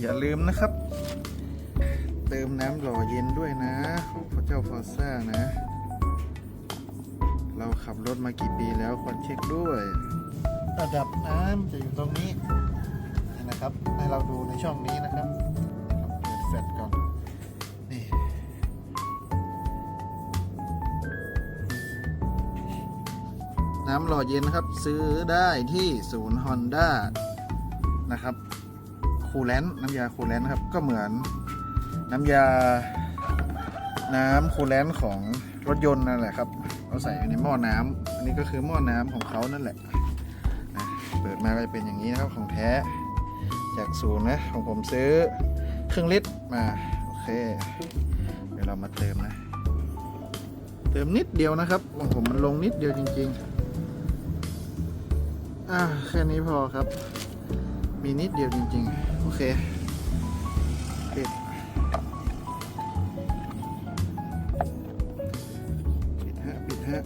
อย่าลืมนะครับ เติมน้ำหล่อเย็นด้วยนะของพระเจ้าฟอร์ซ่านะ เราขับรถมากี่ปีแล้วควรเช็คด้วยระดับน้ำจะอยู่ตรงนี้นะครับ ให้เราดูในช่องนี้นะครับเปิดแฟลชก่อนนี่น้ำหล่อเย็นครับ ซื้อได้ที่ศูนย์ฮอนด้านะครับ คูลแลนต์น้ำยาคูลแลนต์นะครับก็เหมือนน้ำยาน้ำคูลแลนต์ของรถยนต์นั่นแหละครับเราใส่อยู่ในหม้อน้ำอันนี้ก็คือหม้อน้ำของเขานั่นแหละนะเปิดมาก็จะเป็นอย่างนี้นะครับของแท้จากศูนย์นะของผมซื้อครึ่งลิตรมาโอเค เดี๋ยวเรามาเติมนะ เติมนิดเดียวนะครับของผมมันลงนิดเดียวจริง ๆอ่าแค่นี้พอครับ มีนิดเดียวจริงๆ โอเคปิดปิดฮะ ปิดฮะ